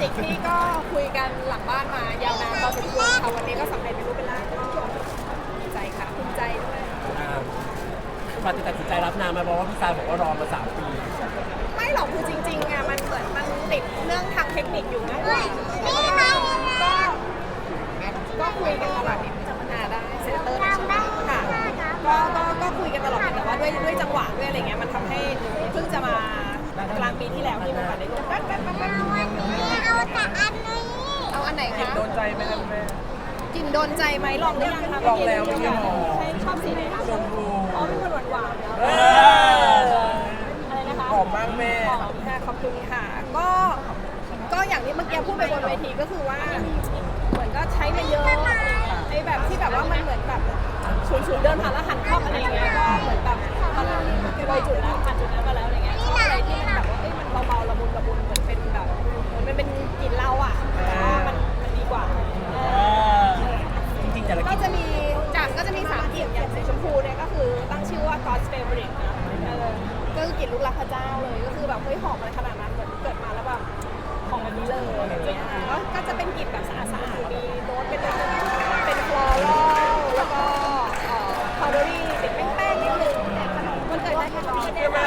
จิกนี่ก็คุยกันหลังบ้านมายาวนานพอสมควรค่ะวันนี้ก็สำเร็จเป็นรูปเป็นร่างก็ดีใจค่ะภูมิใจด้วย อ่าก่อนจะตัดสินใจรับนามมาบอกว่าพี่ซายบอกว่ารอมาสามปี ไม่หรอกคือจริงๆอะมันเหมือนมันติดเรื่องทางเทคนิคอยู่มากกว่าก็ก็คุยกันตลอดนิดอ่าได้เซนเตอร์ใช่ไหมค่ะก็ก็ก็คุยกันตลอดแต่ว่าด้วยด้วยจังหวะด้วยอะไรเงี้ยมันทำให้เพิ่งจะมา กลางปีที่แล้วที่มันมาได้ร่วมแป๊บแป๊บแป๊บแป๊บเอาแต่อันนี้เอาอันไหนคะโดนใจไหมครับแม่กลิ่นโดนใจไหมลองหรือยังคะลองแล้วเมื่อไม่กี้ลองใช่ชอบสีไหนคะชมพูอ๋อเป็นคนหวานหวานๆเนอะเอออะไรนะคะหอมมากแม่หอมค่ะขอบคุณค่ะก็ก็อย่างที่เมื่อกี้พูดไปบนเวทีก็คือว่าเหมือนก็ใช้มาเยอะไอ้แบบที่แบบว่ามันเหมือนแบบฉุนฉุนๆเดินผ่านแล้วหันครอบอะไรอย่างเงี้ยก็เหมือนแบบมัน เลยจุดนั้นผ่านจุดนั้นมาแล้วอะไรเงี้ยชอบอะไรที่มันแบบว่าเอ้ยมันเบาๆละมุนละมุนเหมือนเป็นแบบเหมือนมันเป็นกลิ่นเหล้าอะว่ามันมันดีกว่าจริงๆแต่ละก็จะมีจากก็จะมีสามกลิ่นอย่างสีชมพูเนี่ยก็คือตั้งชื่อว่า God's favorite นะเออก็คือกลิ่นลูกรักพระเจ้าเลยก็คือแบบเฮ้ยหอมอะไรขนาดนั้นเหมือนเกิดมาแล้วแบบหอมแบบนี้เลยอย่างเงี้ยก็จะเป็นกลิ่นแบบสะอาดๆมีโน้ตเป็นเป็นฟลอรัลแล้วก็เอ่อพาวเดอรี่ติดแป้งๆนิดนึงมันเกิดได้แค่นี้ ใช่ไหม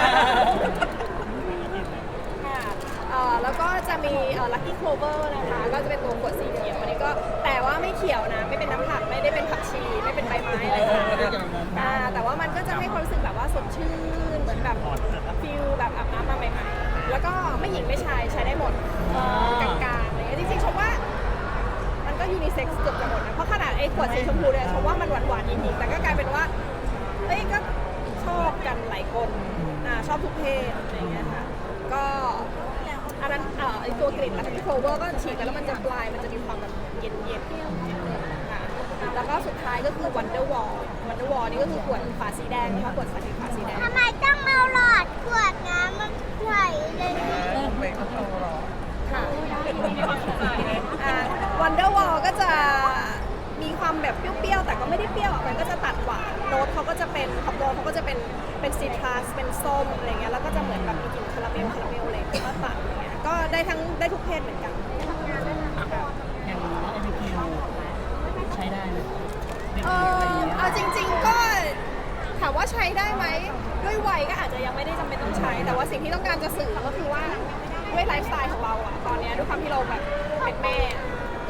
ค่ะเอ่อแล้วก็จะมีเอ่อ Lucky Clover นะคะ ก็จะเป็นตัวขวดสีเขียวอันนี้ก็แต่ว่าไม่เขียวนะ ไม่เป็นน้ำผักไม่ได้เป็นผักชี ไม่เป็นใบไม้อะไรค่ะอ่าแต่ว่ามันก็จะให้ความรู้สึกแบบว่าสดชื่น เหมือนแบบฟิลแบบอาบน้ำมาใหม่ๆ แล้วก็ไม่หญิงไม่ชายใช้ได้หมดกลางๆอะไรเงี้ยจริงๆชมว่า มันก็ยูนิเซ็กซ์เกือบจะหมดนะ เพราะขนาดไอ้ขวดสีชมพูเนี่ยชมว่ามันหวานๆจริงๆแต่ก็กลายเป็นว่าเอ้ยก็ ชอบกันหลายคนอ่าชอบทุกเพศอะไรอย่างเงี้ยค่ะก็อันนั้นเอ่อไอตัวกลิ่นลักโคเวอร์ก็ฉีดไปแล้วมันจะปลายมันจะมีความแบบเย็นๆนิดนึงค่ะแล้วก็สุดท้ายก็คือ Wonder Wall Wonder Wall นี่ก็คือขวดฝาสีแดงนะคะขวดฝาสีฝาสีแดง ทำไมต้องเอาหลอดขวดน้ำมันใส่เลยไม่ต้องรอ ค่ะอ่า Wonder Wall ก็จะมี ความแบบเปรี้ยวๆแต่ก็ไม่ได้เปรี้ยวอะมันก็จะตัดหวานโน้ตเขาก็จะเป็นคอมโบเขาก็จะเป็นเป็นซีทรัสเป็นส้มอะไรเงี้ยแล้วก็จะเหมือนแบบมีกลิ่นคาราเมลคาราเมลอะไรอย่างเงี้ยก็ตัดอะไรเงี้ยก็ได้ทั้งได้ทุกเพศเหมือนกันอย่างนี้ MVP ใช้ได้ไหมเออเอาจริง ๆ ก็ถามว่าใช้ได้ไหมด้วยวัยก็อาจจะยังไม่ได้จำเป็นต้องใช้ แต่ว่าสิ่งที่ต้องการจะสื่อก็คือว่าด้วยไลฟ์สไตล์ของเราอะตอนเนี้ยด้วยความที่เราแบบเป็นแม่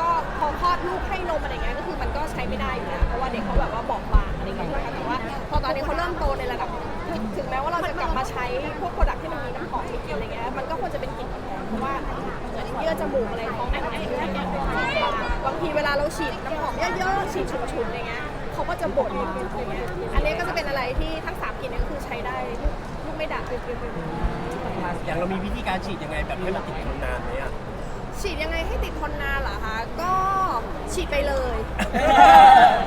ก็พอคลอดลูกให้นมอะไรเงี้ยก็คือมันก็ใช้ไม่ได้อยู่แล้วเพราะว่าเด็กเขาแบบว่าบอบบางอะไรเงี้ยแต่ว่าพอตอนนี้เขาเริ่มโตในระดับถึงถึงแม้ว่าเราจะกลับมาใช้พวกโปรดักที่มันมีน้ำหอมมีกลิ่นอะไรเงี้ยมันก็ควรจะเป็นกลิ่นอ่อนๆเพราะว่าเหมือนเยื่อจมูกอะไรของแอนนี้บางทีเวลาเราฉีดน้ำหอมเยอะๆฉีดฉุนๆอะไรเงี้ยเขาก็จะบ่นอะไรเงี้ยอันนี้ก็จะเป็นอะไรที่ทั้งสามกลิ่นนี้ก็คือใช้ได้ลูกไม่ด่าอย่างเรามีวิธีการฉีดยังไงแบบให้มันติดทนนานไหมอะ ฉีดยังไงให้ติดทนนานเหรอคะ ก็ฉีดไปเลย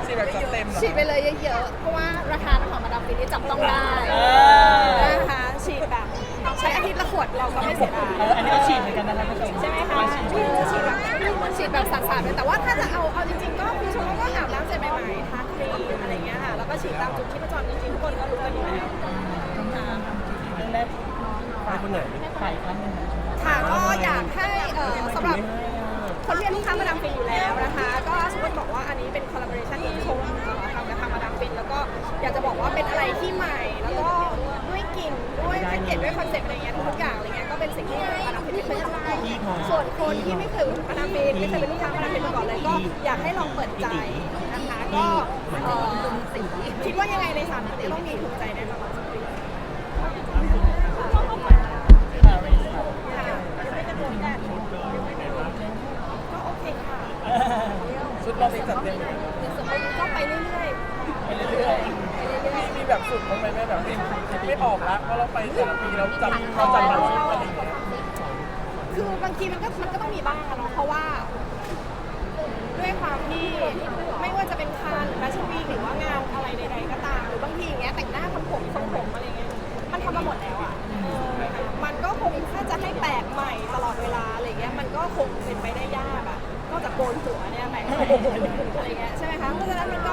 สิแบบจัดเต็มเหรอ ฉีดไปเลยเยอะๆ เพราะว่าราคาน้ำหอมมาดามฟินนี่จับต้องได้อนะคะฉีดแบบใช้อาทิตย์ละขวดเราก็ไม่เสียดาย เอออันนี้ก็ฉีดเหมือนกันนะครับผู้ชมใช่ไหมคะฉีดฉีดแบบฉีดแบบสาดๆเลยแต่ว่าถ้าจะเอาเอาจริงๆ ก็คือชมว่าก็อาบน้ำเสร็จใหม่ๆทาครีมอะไรเงี้ยค่ะ แล้วก็ฉีดตามจุดที่ประจรจริงๆทุกคนก็รู้กันอยู่แล้วค่ะเรื่องแรกไปคนไหนไปครั้งหนึ่งนะ ค่ะ ก็อยากให้เอ่อสำหรับคนที่เป็นลูกค้ามาดามฟินอยู่แล้วนะคะ ก็สมมติบอกว่าอันนี้เป็นคอลลาบอร์ชันที่ชมทำกับทางมาดามฟินแล้วก็อยากจะบอกว่าเป็นอะไรที่ใหม่ แล้วก็ด้วยกลิ่นด้วยแพ็กเกจด้วยคอนเซ็ปต์อะไรเงี้ยทุกอย่างอะไรเงี้ยก็เป็นสิ่งที่มาดามฟินไม่เคยทำส่วนคนที่ไม่เคยรู้จักมาดามฟินไม่เคยเป็นลูกค้ามาดามฟินมาก่อนเลยก็อยากให้ลองเปิดใจนะคะ ก็เอ่อคิดว่ายังไงในสามนี้ต้องมีถูกใจแน่นอน ชุดเราติจัดเต็มเลยก็ไปเรื่อยๆไปเรื่อยๆมีมีแบบสุดบ้างไหมแม่แบบไม่ไม่ออกละเพราะเราไปแต่ละปีเราจับเราจับมาชุดอะไรอย่างเงี้ยคือบางทีมันก็มันก็ต้องมีบ้างอะเนาะ เพราะว่า ด้วยความที่ไม่ว่าจะเป็นคานหรือแฟชั่นวีคหรือว่างานอะไรใดๆก็ตาม หรือบางทีอย่างเงี้ยแต่งหน้าทำผมทรงผมอะไรเงี้ย มันทำมาหมดแล้วอะเออมันก็คงถ้าจะให้แปลกใหม่ตลอดเวลาอะไรเงี้ย มันก็คง โกนหัวเนี่ยแปลกใหม่อะไรเงี้ยใช่ไหมคะเพราะฉะนั้นมันก็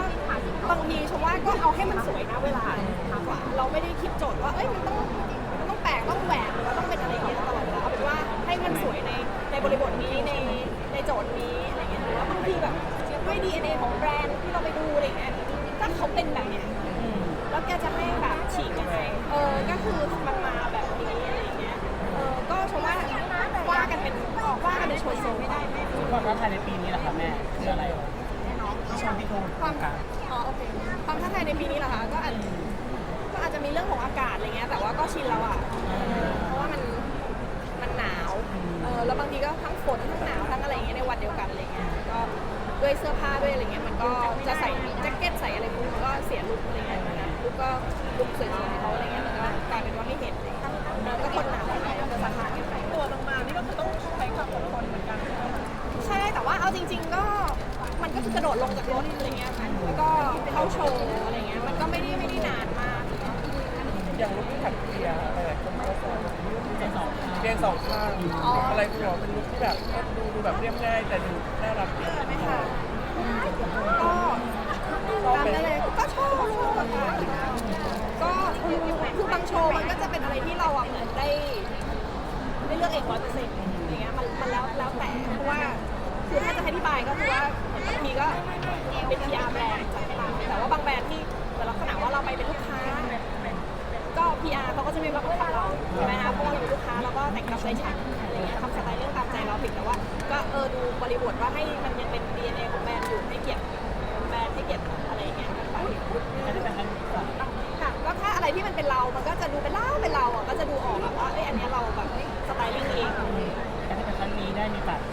บางทีชมว่าก็เอาให้มันสวยนะเวลา ก็ทั้งฝนทั้งหนาวทั้งอะไรเงี้ยในวันเดียวกันอะไรเงี้ยก็ด้วยเสื้อผ้าด้วยอะไรเงี้ยมันก็จะใส่แจ็คเก็ตใส่อะไรพวกนี้ก็เสียลุคอะไรเงี้ยนะลุคก็ลุคสวยๆเขาอะไรเงี้ยมันก็กลายเป็นว่าไม่เห็นเลยแล้วก็คนหนาวอะไรก็สะท้านกันไปตัวลงมานี่ก็คือต้องใช้ความอดทนเหมือนกันใช่แต่ว่าเอาจริง ๆ ก็มันก็คือกระโดดลงจากรถอะไรเงี้ยค่ะแล้วก็เข้าโชว์อะไรเงี้ยมันก็ไม่ได้ไม่ได้นานมากอย่างลุคที่ถักเปียอะไรหลายคนก็ชอบเจ็ดสอง เรียงสองข้างอะไรคุณหมอเป็นลุคที่แบบดูดูแบบเรียบง่ายแต่ดูน่ารักดีใช่ไหมคะก็ตามนั้นเลยก็ชอบชอบค่ะก็คือบางโชว์มันก็จะเป็นอะไรที่เราอะเหมือนได้ได้เลือกเองร้อยเปอร์เซ็นต์อย่างเงี้ยมันมันแล้วแล้วแต่เพราะว่าคือถ้าจะให้อธิบายก็คือว่าบางทีก็เป็น PR แบรนด์ต่างแต่ว่าบางแบรนด์ที่เหมือนลักษณะว่าเราไปเป็นลูกค้าก็ PR เขาก็จะมีมาของ แต่งกับใจฉันอะไรเงี้ยทำสไตล์เรื่องตามใจเราผิดแต่ว่า ก็เออดูบริบทว่าให้มันยังเป็น DNA ของแบรนด์อยู่ให้เกียรติแบรนด์ให้เกียรติอะไรเงี้ยกันไปค่ะก็ถ้าอะไรที่มันเป็นเรา มันก็จะดูเป็นเราเป็นเราอะก็จะดูออกอะว่าเอ้ยอันเนี้ยเราแบบสไตลิ่งเองการที่เป็นครั้งนี้ได้มีแบบเ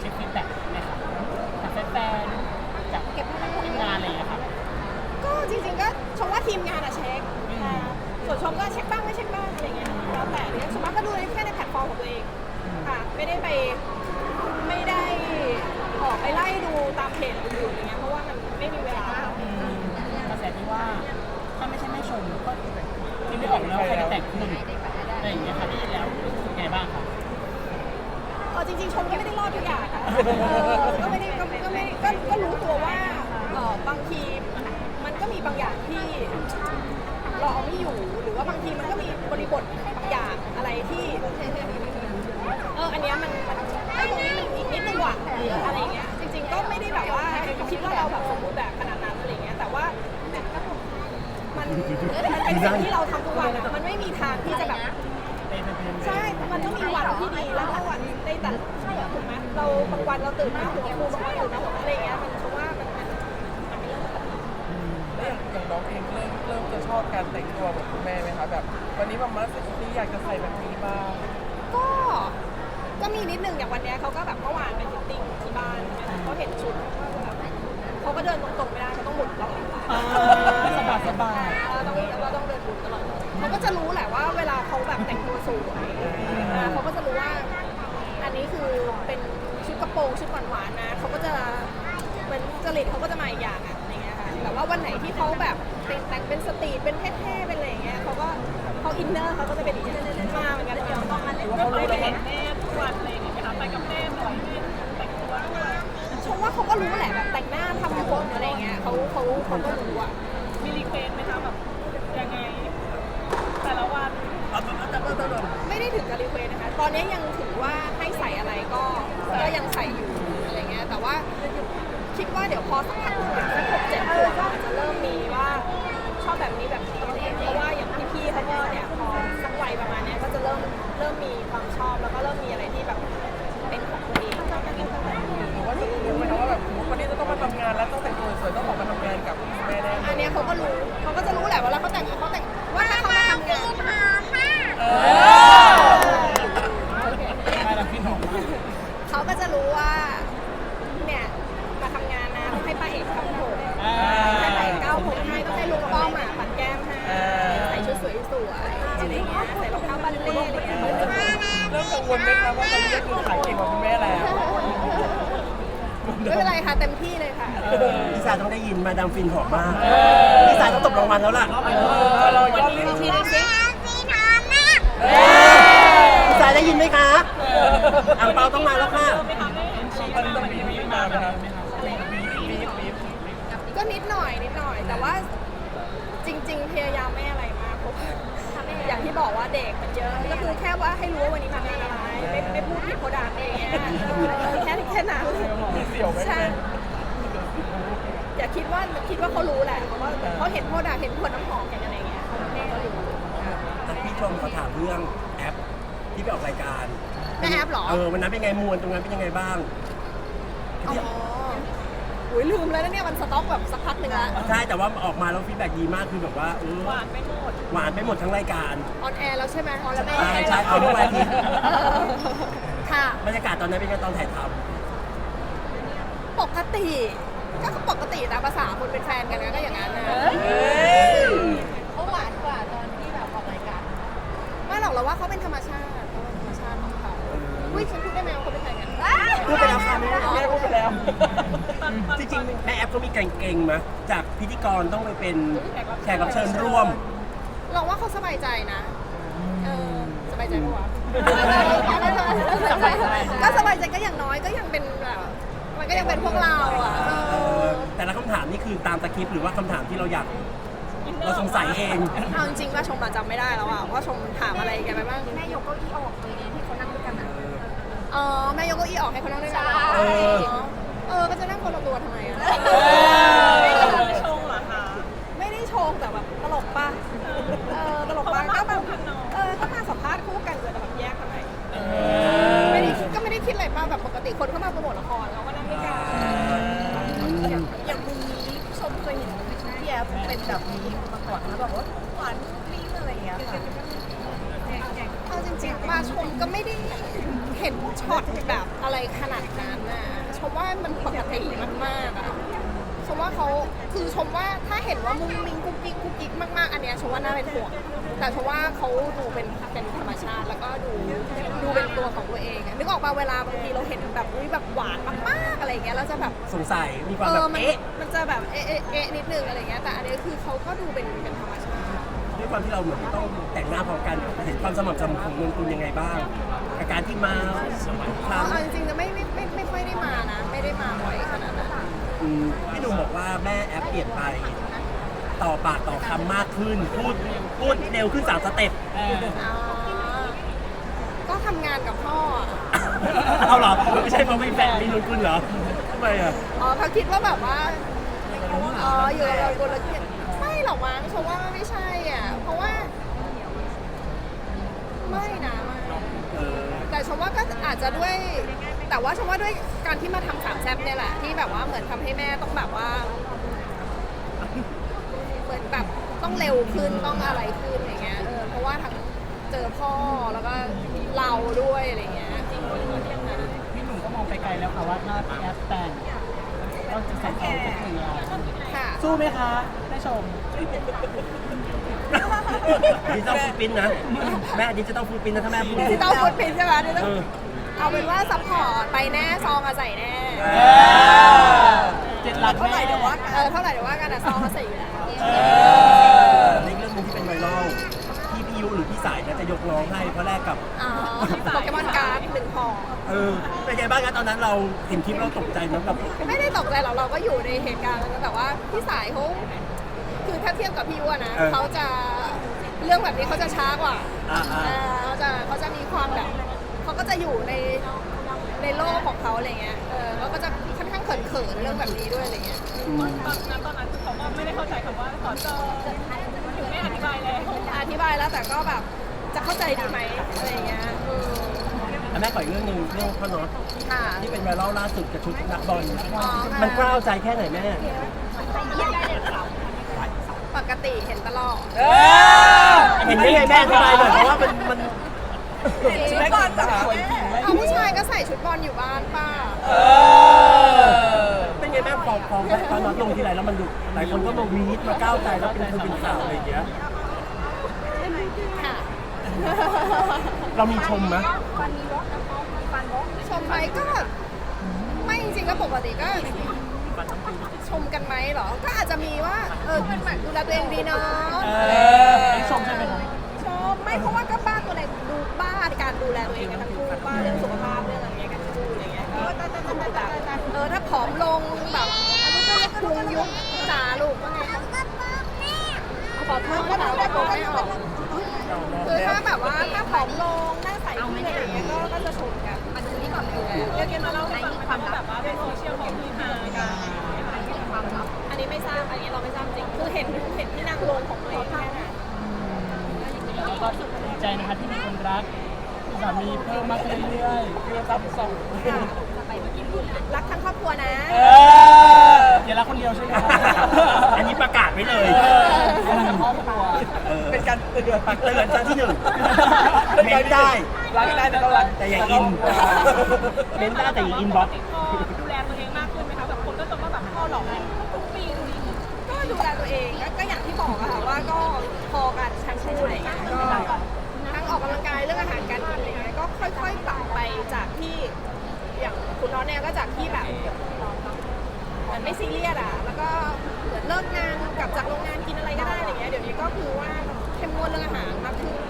ช็คฟีดแบ็กไห เราเอาไม่อยู่ หรือว่าบางทีมันก็มีบริบทบางอย่างอะไรที่ เออ อันเนี้ยมันมันไอ้ตรงนี้มันอีกนิดนึงว่ะอะไรเงี้ย จริง ๆ ก็ไม่ได้แบบว่าคิดว่าเราแบบสมบูรณ์แบบขนาดนั้นอะไรเงี้ย แต่ว่ามันมันเป็นสิ่งที่เราทำทุกวันอะมันไม่มีทางที่จะแบบ ใช่ มันต้องมีวันที่ดีแล้วก็วันในแต่ละถูกไหมเราบางวันเราตื่นมาหัวฟูบางวันตื่นมาหัวอะไรเงี้ยมันเพราะว่ามัน อบการแต่งตัวแบบคุณแม่ไหมคะแบบวันนี้มาม่าใส่ชุดนี้อยากจะใส่แบบนี้บ้าง ก็ ก็มีนิดนึงอย่างวันเนี้ยเขาก็แบบเมื่อวานไปฟิตติ้งที่บ้านใช่ไหมเขาเห็นชุดเขาก็เดินตรงๆไม่ได้เขาต้องหมุนตลอดเวลาสบายสบายเราต้องเราต้องเดินหมุนตลอดเขาก็จะรู้แหละว่าเวลาเขาแบบแต่งตัวสวยอ่าเขาก็จะรู้ว่า อันนี้คือเป็นชุดกระโปรงชุดหวานๆนะเขาก็จะเหมือนจริตเขาก็จะมาอีกอย่างอะอะไรเงี้ยค่ะแต่ว่าวันไหนที่เขาแบบ แต่งแต่งเป็นสตรีทเป็นเท่ๆเป็นอะไรอย่างเงี้ยเขาก็เขาอินเนอร์เขาก็จะเป็นอีกมาเหมือนกันเดี๋ยวต้องมาเล่นก็ไปเห็นแม่ทุกวันอะไรอย่างเงี้ยค่ะไปกับแม่บ่อยแต่งตัวชมว่าเขาก็รู้แหละแบบแต่งหน้าทำผมอะไรอย่างเงี้ยเขาเขาเขาก็รู้อะมีรีเควสไหมคะแบบยังไง แต่ละวันไม่ได้ถึงกับรีเควสนะคะ ตอนนี้ยังถือว่าให้ใส่อะไรก็ก็ยังใส่อยู่อะไรเงี้ยแต่ว่าคิดว่าเดี๋ยวพอสักพักหนึ่งสักหกเจ็ดขวบอาจจะเริ่มมีว่า บบมีแบบเพราะว่าอย่างพี่ๆเขาก็เนี่ยพอสักวัยประมาณเนี้ยก็จะเริ่มเริ่มมีความชอบแล้วก็เริ่มมีอะไรที่แบบเป็นของตัวเองหรือว่าจะรู้ไหมคะว่าแบบวันนี้จะต้องมาทำงานแล้วต้องแต่งตัวสวยต้องออกมาทำงานกับแม่แน่อันเนี้ยเขาก็รู้เขาก็จะรู้แหละเวลาเขาแต่งเขาแต่งว่าถ้าเขามาทำงาน เออ ไม่เราคิดหอมมาก เขาก็จะรู้ว่าเนี่ยมาทำงานนะต้องให้ป้าเอกทำผม อ่า ให้ป้าเอกเก้าผมให้ต้องให้ลุงป้อมอะปัดแก้มให้ใส่ชุดสวยๆอะไรอย่างเงี้ยใส่รองเท้าบัลเล่ต์อะไรอย่างเงี้ย เริ่มกังวลไหมคะว่าตอนนี้ก็คือขายเก่งกว่าคุณแม่แล้ว ไม่เป็นไรค่ะเต็มที่เลยค่ะ พี่สายต้องได้ยินมาดามฟินหอมมากพี่สายต้องตบรางวัลแล้วล่ะ เออเรายอดลิ้น ที ที่ นึงสิ สีนอนมาก พี่สายได้ยินไหมคะอ่างเปาต้องมาแล้วค่ะ มันจะมีมีมาไหมคะมีมีมีมี ก็นิดหน่อยนิดหน่อย แต่ว่าจริง ๆ พยายามไม่อะไรมากเพราะว่าอย่างที่บอกว่าเด็กมันเยอะก็คือแค่ว่าให้รู้ว่าวันนี้มางานอะไรไม่ไม่พูดผิดโพดังอะไรอย่างเงี้ยเออแค่แค่นั้นมีเสี่ยวไหมใช่แม่อย่าคิดว่าคิดว่าเขารู้แหละเพราะว่าเขาเห็นโพดังเห็นขวดน้ำหอมเห็นอะไรอย่างเงี้ยเขาก็รู้แต่พี่ชมเขาถามเรื่องแอปที่ไปออกรายการแม่แอปเหรอเออวันนั้นเป็นไงมวลตรงนั้นเป็นยังไงบ้างอ๋อ อุ้ยลืมแล้วนะเนี่ยมันสต็อกแบบสักพักหนึ่งละใช่แต่ว่าออกมาแล้วฟีดแบ็กดีมากคือแบบว่าเออหวานไปหมดหวานไปหมดทั้งรายการออนแอร์แล้วใช่ไหมออนแล้วใช่ใช่เอาทุกวันอาทิตย์ค่ะบรรยากาศตอนนั้นเป็นไงตอนถ่ายทปกติก็ปกติตามภาษาคนเป็นแฟนกันนะก็อย่างนั้นนะำเขาหวานกว่าตอนที่แบบออกรายการไม่หรอกเราว่าเขาเป็นธรรมชาติเขาเป็นธรรมชาติของเขาอุ้ยฉันพูดได้ไหมว่า พูดไปแล้วค่ะแม่แม่พูดไปแล้ว จริงๆแม่แอปก็มีเก่งๆมาจากพิธีกรต้องไปเป็นแขกรับเชิญร่วม เราว่าเขาสบายใจนะ เออ สบายใจปะวะสบายใจก็สบายใจก็อย่างน้อยก็ยังเป็นแบบมันก็ยังเป็นพวกเราอะเอเอออแต่ละคำถามนี่คือตามตะคริปต์หรือว่าคำถามที่เราอยากเราสงสัยเองเอาจริงๆว่าชมอะจำไม่ได้แล้วอะว่าชมถามอะไรกันไปบ้างแม่ยกเก้าอี้ออกเลยไงที่เขานั่งด้วยกันอะ อ๋อแม่ยกเก้าอี้ออกให้เขานั่งด้วยกันเหรอเออเออก็จะนั่งคนละตัวทำไมอะ ไม่ได้ไม่ชงเหรอคะ ไม่ได้โชว์แต่แบบตลกป่ะ เออตลกป่ะก็แบบเออก็มาสัมภาษณ์คู่กันเลยแต่แบบแยกทำไมไม่ได้คิดก็ไม่ได้คิดอะไรป่ะแบบปกติคนเข้ามาโปรโมทละครเราก็นั่งด้วยกันอย่างมุมนี้ชมเคยเห็นพี่แอฟเป็นแบบนี้มาก่อนแล้วแบบว่าหวานกลิ้งอะไรอย่างเงี้ยค่ะ เอาจริงๆมาชมก็ไม่ได้ เห็นช็อตแบบอะไรขนาดนั้นนะชมว่ามันปกติมากๆอะชมว่าเขาคือชมว่าถ้าเห็นว่ามุ้งมิ้งกุ๊กกิ๊กกุ๊กกิ๊กมากๆ อันเนี้ยชมว่าน่าเป็นห่วงแต่ชมว่าเขาดูเป็นเป็นธรรมชาติแล้วก็ดูดูเป็นตัวของตัวเองอะนึกออกมาเวลาบางทีเราเห็นแบบอุ้ยแบบหวานมากๆอะไรอย่างเงี้ยเราจะแบบ สงสัยมีความเอแบอบ มันเอ๊ะ มันจะแบบเอ๊ะเอ๊ะเอ๊ะนิดนึงอะไรเงี้ย แต่อันนี้คือเขาก็ดูเป็นเป็นธรรมชาติ ด้วยความที่เราเหมือนต้องแต่งหน้าพร้อมกันเห็นความสม่ำเสมอของนนกุลยังไงบ้าง กับการที่มาทุกครั้งเอาจริงๆจะไม่ไม่ไม่ไม่ค่อยได้มานะ ไม่ได้มาบ่อยขนาดนั้นอืมพี่หนุ่มบอกว่าแม่แอปเปลี่ยนไป ต่อปากต่อคำมากขึ้น พูดพูดเร็วขึ้นสามสเต็ปเอออ่าก็ทำงานกับพ่ออะเอาเหรอ ไม่ใช่เพราะไม่แฟนมีนนกุลเหรอทำไมอะ อ๋อเขาคิดว่าแบบว่าอ๋ออยู่กับเราคนละเกียรติไม่หรอกมั้งเพราะว่าไม่ใช่อะ เพราะว่า ไม่นะไม่เออแต่ช มว่าก็อาจจะด้วย แต่ว่าชมว่าด้วยการที่มาทำสามแซ่บเนี่ยแหละ ที่แบบว่าเหมือนทำให้แม่ต้องแบบว่า เหมือนแบบต้องเร็วขึ้นต้องอะไรขึ้นอย่างเงี้ยเออเพราะว่าทั้งเจอพ่อแล้วก็เราด้วยอะไรเงี้ยจริงพี่หนุ่มก็มองไปไกลแล้วค่ะว่าถ้าแอฟแต่ง ก็จะใส่ทองสักหนึ่งล้านค่ะสู้ไหมคะได้ชม ดิจิตอลฟูดปรินท์นะ แม่ดิจิตอลฟูดปรินท์นะถ้าแม่พูดที่ต้องพูดผิดใช่ไหมที่ต้องเออเอาเป็นว่าซัพพอร์ตไปแน่ซองอะใส่แน่เอเจ็ดหลักเท่าไหร่เดี๋ยวว่ากันเออเท่าไหร่เดี๋ยวว่ากันอะซองอะใส่อยู่แล้วในเรื่องหนึงที่เป็นไวรัลที่พี่ยุหรือพี่ สายเนี่ยจะยกร้องให้เพราะแรกกับ อ๋อโปเกมอนการ์ดหนึ่งพอเออเป็นไงบ้างครับตอนนั้นเราเห็นคลิปเราตกใจไหมแบบไม่ได้ตกใจหรอกเราก็อยู่ในเหตุการณ์นั้นแต่ว่าพี่สายเขาคือถ้าเทียบกับพี่อ้วนนะเขาจะเรื่องแบบนี้เขาจะช้ากว่าอ่าอ่า เออเขาจะเขาจะมีความแบบเขาก็จะอยู่ในในโลกของเขาอะไรเงี้ยเออเขาก็จะค่อนข้างเขินๆเรื่องแบบนี้ด้วยอะไรเงี้ยอืมตอนนั้นตอนนั้นคือเขาก็ไม่ได้เข้าใจคำว่าขอจอถึงไม่ อธิบายแล้วอธิบายแล้วแต่ก็แบบจะเข้าใจดีไหมอะไรเงี้ยเอออะแม่ขออีกเรื่องหนึ่งเรื่องพ่อน็อตค่ะ ที่เป็นไวรัลล่าสุดกับชุดนักบอลอ๋อค่ะ มันกล้าวใจแค่ไหนแม่ปกติเห็นตลอดเห็นยังไงแม่อธิบายหน่อยเพราะว่ามันมันชุดบอลเหรอเอาผู้ชายก็ใส่ชุดบอลอยู่บ้านป้าเป็นไง แม่พอพอพอน็อตลงทีไรแล้วมันดูหลายคนก็มาวีดมาก้าวใจแล้วเป็นคือเป็นข่าวอะไรอย่างเงี้ย ค่ะเรามีชมไหมชมไหมก็ไม่จริงๆก็ปกติก็ ชมกันไหมเหรอ ก็อาจจะมีว่า เออดูแลตัวเองดีเนาะเออได้ชมใช่ไหมคะชอบไม่เพราะว่าก็บ้าตัวไหนดูบ้าในการดูแลตัวเองกันทั้งคู่บ้าเรื่อง เออถ้าผอมลงแบบพุงยุบจ๋าลูกว่าไงขอโทษค่ะแต่ผมไม่ออกคือถ้าแบบว่าถ้าผอมลงหน้าใสขึ้นอะไรเงี้ยก็ก็จะชมกันมาดูนี่ก่อนดูแลเดี๋ยวเกมมาเล่าให้ฟังความแบบว่าเป็นโซเชียลของพี่ฮากันอันนี้ไม่ทราบอันนี้เราไม่ทราบจริงคือเห็นเห็นที่นางลงของตัวเองแค่นั้นแล้วก็ดีใจนะคะที่มีคนรัก สามีเพิ่มมากขึ้นเรื่อยคือซับซ้อนรักทั้งครอบครัวนะ เออๆอย่ารักคนเดียวใช่ไหมครับอันนี้ประกาศไว้เลยรักทั้งครอบครัวเออเป็นการเตือนปักเตือนครั้งที่หนึ่งเม้นได้รักได้แต่ต้องรักแต่อย่าอินเม้นได้แต่อย่าอินบ็อกซ์ดูแลตัวเองมากขึ้นไหมคะแบบคนก็จะว่าแบบพ่อหลอกทุกปีทุกปีก็ดูแลตัวเองก็ก็อย่างที่บอกอะค่ะว่าก็พอกันทั้งคู่อะไรเงี้ยก็ทั้งออกกำลังกายเรื่องอาหารการกินอะไรเงี้ยก็ ค่อยๆปรับไปจากที่อย่างคุณน้องเนี่ยก็จากที่แบบมันไม่ซีเรียสอะ แล้วก็เหมือนเลิกงานกลับจากโรงงานกินอะไรก็ได้อะไรเงี้ย เดี๋ยวนี้ก็คือว่าเข้มงวดเรื่องอาหารมากขึ้น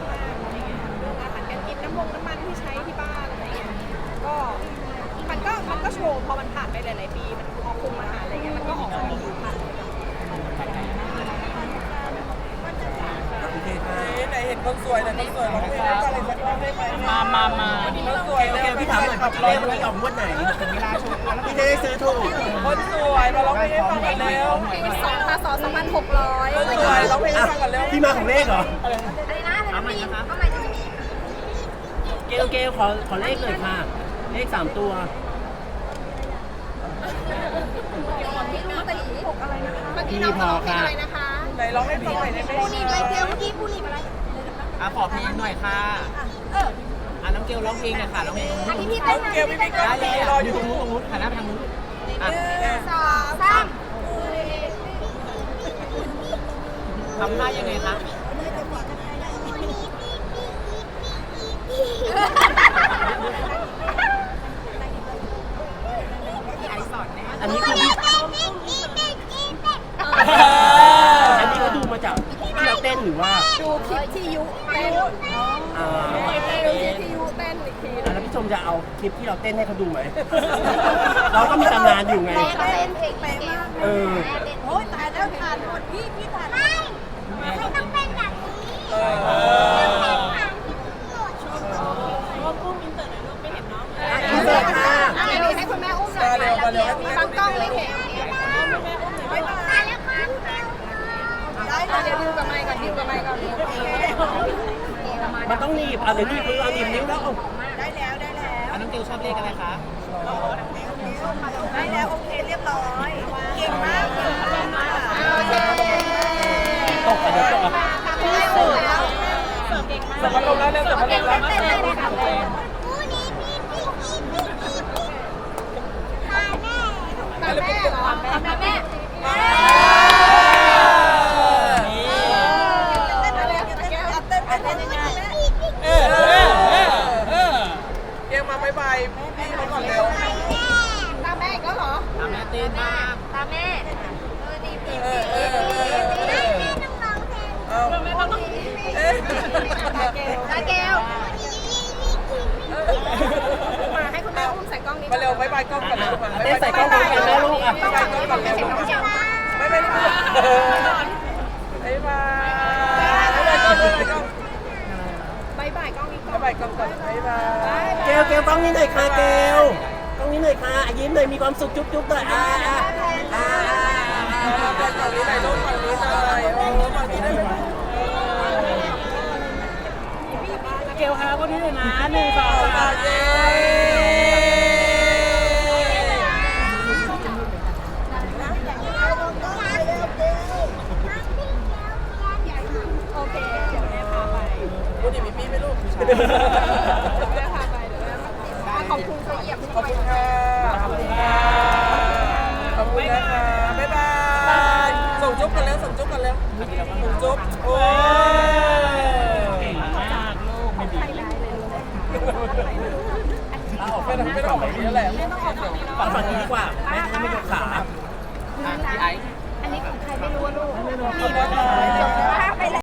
เคพี่ถามหน่อยขับพี่รเลถขวันนี้ออกงวดไหนพี่จะได้ซื้อถูกคนสวยมาร้องเพลงให้ฟังกันเร็วปีสองพศสองพันหกร้อยคนสวยร้องเพลงให้ฟังกันเร็วที่มาของเลขเหรออะไรนะอะไรนะมีเอาใหม่จะมีเกลเกลขอขอเลขหน่อยค่ะ เลขสามตัวที่รู้แต่หกอะไรนะคะเมื่อกี้น้องร้องเพลงอะไรนะคะไหนร้องให้ฟังหน่อยได้ไหมปูนิบอะไรเดียวเมื่อกี้ปูนิบอะไรอะขอเพลงหน่อยค่ะอ่ะน้องเกลร้องเพลงหน่อยค่ะร้องเพลงอันนี้พี่เต้นนะเกลไม่มีการได้เลยรออะออยู่ยู่ตรงนู้นตรงนู้นหันหน้าไปทางนู้นอะสองสามทำท่ายังไงคะอันนี้คือพี่อันนี้ก็ดูมาจากที่เราเต้นหรือว่าดูคลิปที่ยุเต้นอ่า ดูคลิปที่ยุเต้น อีกทีอะแล้วพี่ชมจะเอาคลิปที่เราเต้นให้เขาดูไหม เราก็มีตำนานอยู่ไง เต้นเพลงไปมากเออ โอ้ยตายแล้วทานหมดพี่พี่ทานไม่ไม่ต้องเป็นแบบนี้เอออินเสิร์ตค่ะ อะเดี๋ยวให้คุณแม่อุ้มหน่อยมีบางกล้องไม่เห็นไม่มาแล้วครับได้เดี๋ยวดิวกับไมค์ก่อนดิวกับไมค์ก่อนมันต้องหนีบเอาเดี๋ยวหนีบมือเอาหนีบนิ้วแล้วเอา ชอบเลขอะไรคะ ได้แล้วโอเคเรียบร้อยเก่งมากเก่งมาก โอเค ตกไปเดี๋ยวตกอะ ได้สุดแล้ว สมรรถแล้วเนี่ยสมรรถแล้ว เต้นเลยค่ะ ผู้นี้พี่พี่พี่พี่พี่พาแม่ ตามแม่เหรอตามแม่ เต้นอะไรเต้นเต้นเต้นเต้นยังไง เออเออเออเออเกลมาบายบายพี่เขาก่อนเร็ว ตามแม่อีกแล้วเหรอ ทำแม่เต้นมาก ตามแม่ เออเออเออเออ ต้องร้องเพลง เอาเอ๊ะ ตาเกลตาเกล มาให้คุณแม่อุ้มใส่กล้องนี้ มาเร็วบายบายกล้องก่อนเร็วมาเต้นใส่กล้องกันแม่ลูกอะบายบายกล้องก่อนเร็วมาบายบายบายบายบายกล้องบายบายกล้องบายบายกล้องนี้ก่อบานยบายกล้องก่อนบายบายเกลเกลกล้องนี้หน่อยค่ะเกลกล้องนี้หน่อยค่ะอะยิ้มหน่อยมีความสุขจุ๊บจุ๊บหน่อยอ่าอ่าอ่าอ่าฝั่งนี้หน่อยลูกฝั่งนี้หน่อยโอ้ฝั่งนี้ได้ไหมเกลค่ะก็นี่เลยนะหนึ่งสองสาม